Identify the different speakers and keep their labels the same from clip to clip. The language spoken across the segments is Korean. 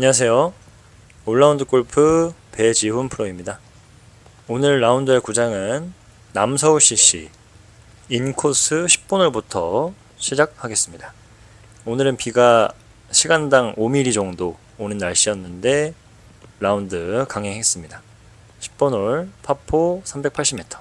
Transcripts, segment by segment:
Speaker 1: 안녕하세요. 올라운드 골프 배지훈 프로입니다. 오늘 라운드할 구장은 남서울 CC 인코스 10번홀부터 시작하겠습니다. 오늘은 비가 시간당 5mm 정도 오는 날씨였는데 라운드 강행했습니다. 10번홀 파포 380m.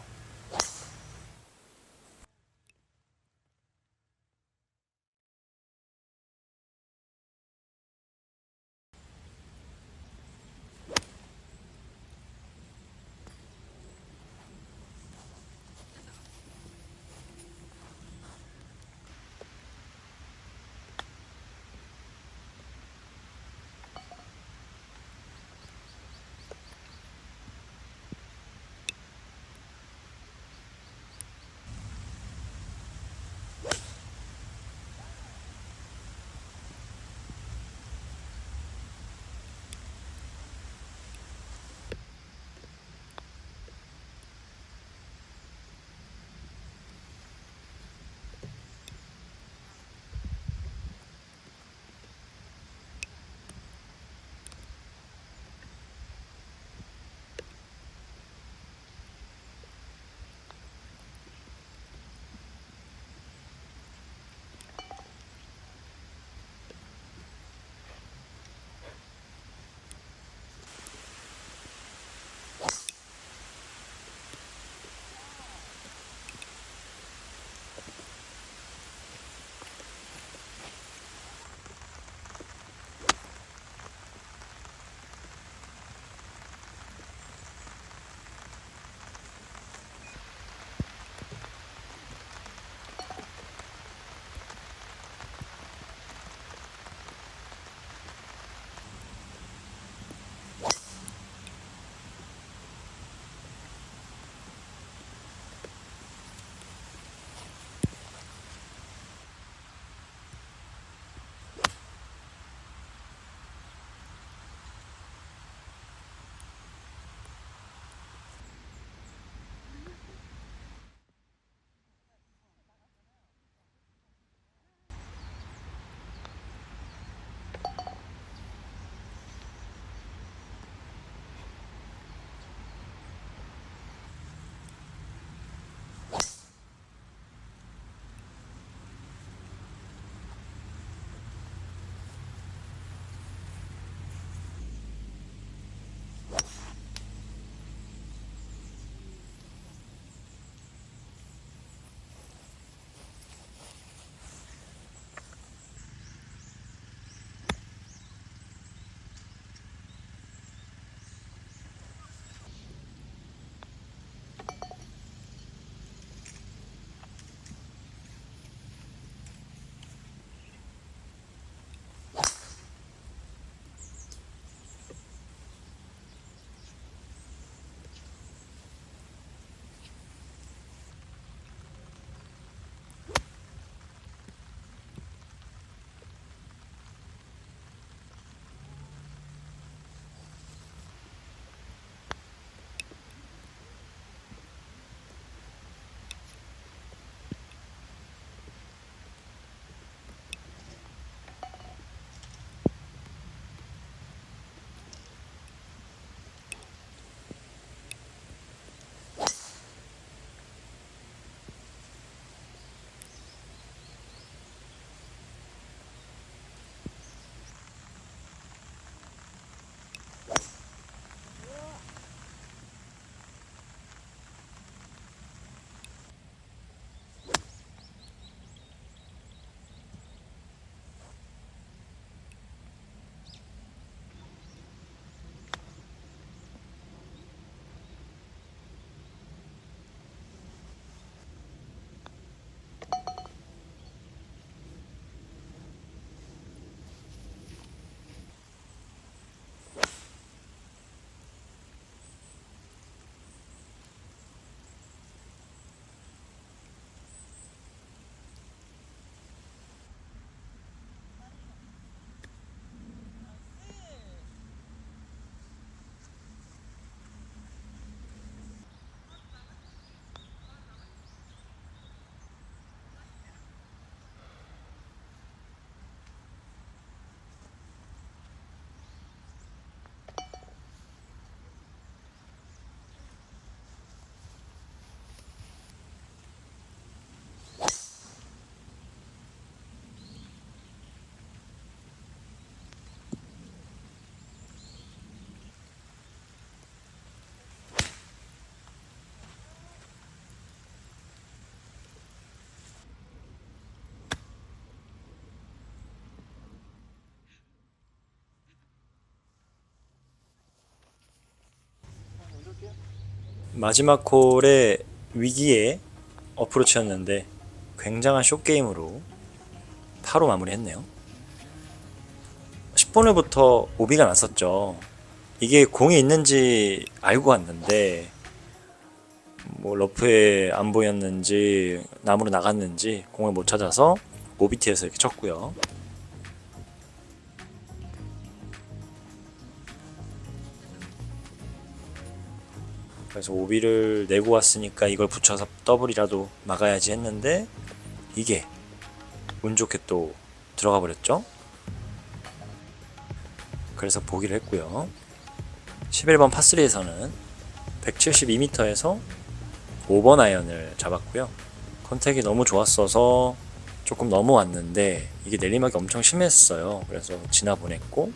Speaker 1: 마지막 홀의 위기의 어프로치였는데 굉장한 쇼게임으로 8호 마무리했네요. 10번을부터 오비가 났었죠. 이게 공이 있는지 알고 왔는데 뭐 러프에 안 보였는지 나무로 나갔는지 공을 못 찾아서 오비티에서 이렇게 쳤고요. 그래서 오비를 내고 왔으니까 이걸 붙여서 더블이라도 막아야지 했는데 이게 운 좋게 또 들어가 버렸죠. 그래서 보기를 했고요. 11번 파3에서는 172m에서 5번 아이언을 잡았고요. 컨택이 너무 좋았어서 조금 넘어왔는데 이게 내리막이 엄청 심했어요. 그래서 지나 보냈고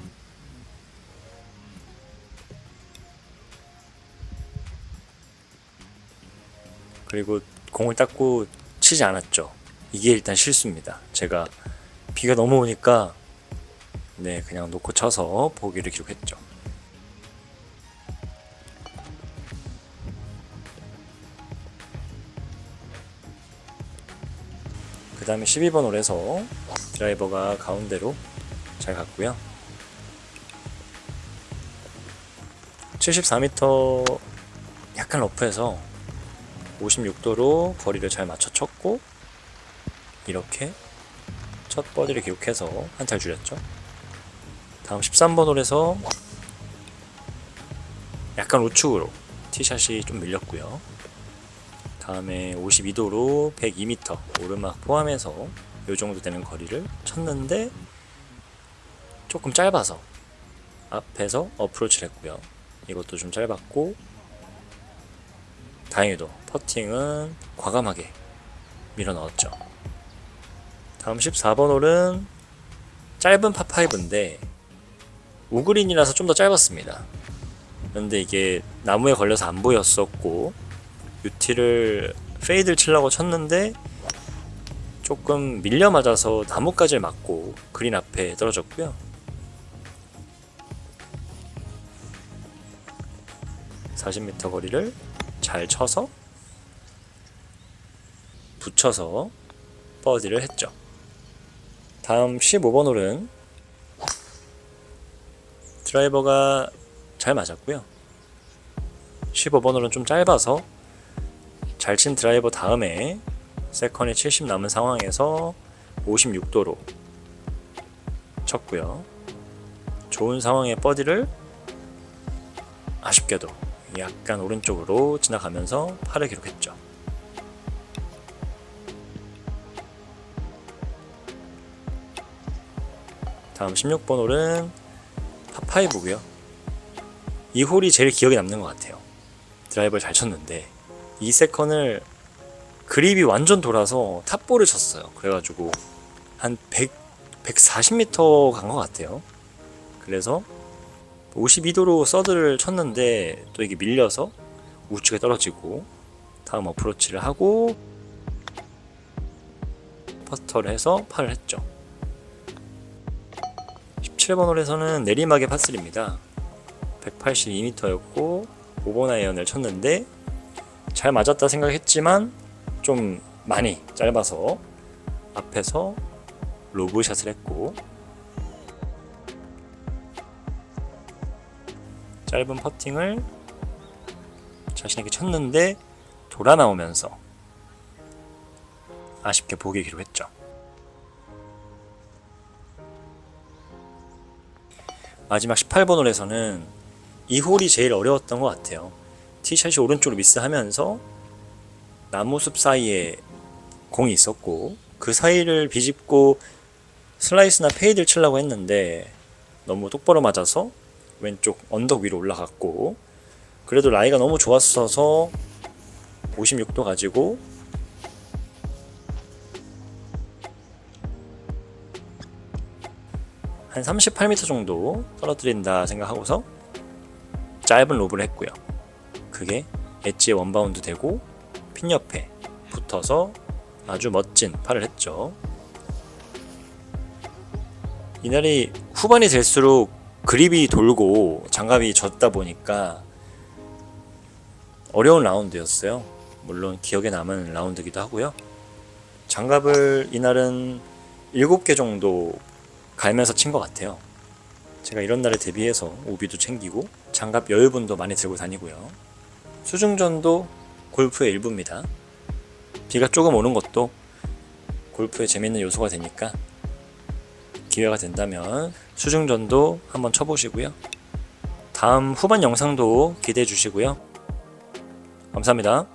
Speaker 1: 그리고 공을 닦고 치지 않았죠. 이게 일단 실수입니다. 제가 비가 너무 오니까 네 그냥 놓고 쳐서 보기를 기록했죠. 그 다음에 12번 홀에서 드라이버가 가운데로 잘 갔고요. 74m 약간 러프해서 56도로 거리를 잘 맞춰 쳤고 이렇게 첫 버디를 기록해서 한 탈 줄였죠. 다음 13번 홀에서 약간 우측으로 티샷이 좀 밀렸고요. 다음에 52도로 102m 오르막 포함해서 이 정도 되는 거리를 쳤는데 조금 짧아서 앞에서 어프로치를 했고요. 이것도 좀 짧았고 다행히도 퍼팅은 과감하게 밀어 넣었죠. 다음 14번 홀은 짧은 파5인데 우그린이라서 좀 더 짧았습니다. 그런데 이게 나무에 걸려서 안 보였었고 유티를 페이드를 치려고 쳤는데 조금 밀려 맞아서 나무까지 맞고 그린 앞에 떨어졌고요. 40m 거리를 잘 쳐서 붙여서 버디를 했죠. 다음 15번 홀은 드라이버가 잘 맞았고요. 15번 홀은 좀 짧아서 잘 친 드라이버 다음에 세컨이 70 남은 상황에서 56도로 쳤고요. 좋은 상황의 버디를 아쉽게도 약간 오른쪽으로 지나가면서 8을 기록했죠. 다음 16번 홀은 파5고요. 이 홀이 제일 기억에 남는 것 같아요. 드라이버를 잘 쳤는데 이 세컨을 그립이 완전 돌아서 탑볼을 쳤어요. 그래가지고 한 100, 140m 간 것 같아요. 그래서 52도로 서드를 쳤는데 또 이게 밀려서 우측에 떨어지고 다음 어프로치를 하고 퍼스터를 해서 팔을 했죠. 17번 홀에서는 내리막의 파3입니다. 182m였고 5번 아이언을 쳤는데 잘 맞았다 생각했지만 좀 많이 짧아서 앞에서 로브샷을 했고 짧은 퍼팅을 자신에게 쳤는데 돌아 나오면서 아쉽게 보기 기록했죠. 마지막 18번 홀에서는 이 홀이 제일 어려웠던 것 같아요. 티샷이 오른쪽으로 미스하면서 나무숲 사이에 공이 있었고 그 사이를 비집고 슬라이스나 페이드를 치려고 했는데 너무 똑바로 맞아서 왼쪽 언덕 위로 올라갔고 그래도 라이가 너무 좋았어서 56도 가지고 한 38m 정도 떨어뜨린다 생각하고서 짧은 로브를 했고요. 그게 엣지에 원바운드 되고 핀 옆에 붙어서 아주 멋진 팔을 했죠. 이날이 후반이 될수록 그립이 돌고 장갑이 젖다 보니까 어려운 라운드였어요. 물론 기억에 남은 라운드기도 하고요. 장갑을 이날은 7개 정도 갈면서 친 것 같아요. 제가 이런 날에 대비해서 우비도 챙기고 장갑 여유분도 많이 들고 다니고요. 수중전도 골프의 일부입니다. 비가 조금 오는 것도 골프의 재밌는 요소가 되니까 기회가 된다면 수중전도 한번 쳐보시고요. 다음 후반 영상도 기대해 주시고요. 감사합니다.